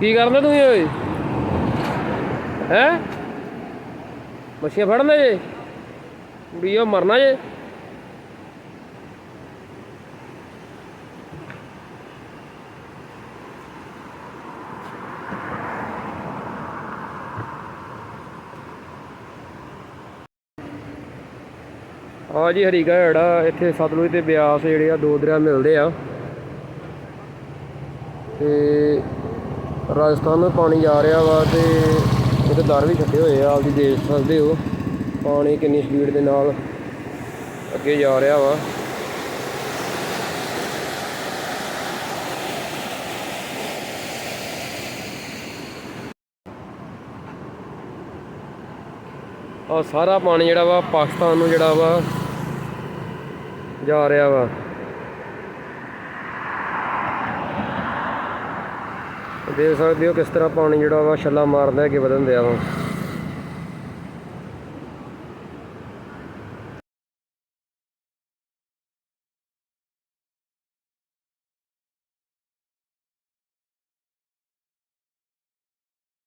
ਕੀ ਕਰਨਾ ਤੂੰ ਓਏ? ਹੈ? ਮੱਛੀਆਂ ਫੜਨਾ ਜੇ? ਵੀ ਉਹ ਮਰਨਾ ਜੇ? ਆ ਜੀ ਹਰੀਕਾ ਜਿਹੜਾ ਇੱਥੇ ਸਤਲੁਜ ਤੇ ਬਿਆਸ ਜਿਹੜੇ ਆ, ਦੋ ਦਰਿਆ ਮਿਲਦੇ ਆ। ਤੇ ਰਾਜਸਥਾਨ ਨੂੰ ਪਾਣੀ ਜਾ ਰਿਹਾ ਵਾ ਤੇ ਉਹਦੇ ਦਰ ਵੀ ਛੱਡੇ ਹੋਏ ਆ, ਆਪਦੀ ਦੇਖ ਸਕਦੇ ਹੋ। ਪਾਣੀ ਕਿੰਨੀ ਸਪੀਡ ਦੇ ਨਾਲ ਅੱਗੇ ਜਾ ਰਿਹਾ ਵਾ। ਆ ਸਾਰਾ ਪਾਣੀ ਜਿਹੜਾ ਵਾ ਪਾਕਿਸਤਾਨ ਨੂੰ ਜਿਹੜਾ ਵਾ ਜਾ ਰਿਹਾ ਵਾ। ਦੇਖ ਸਕਦੇ ਹੋ ਕਿਸ ਤਰ੍ਹਾਂ ਪਾਣੀ ਜਿਹੜਾ ਵਾ ਛੱਲਾ ਮਾਰਦਾ ਅੱਗੇ ਵਧਣ ਦਿਆ ਵਾ।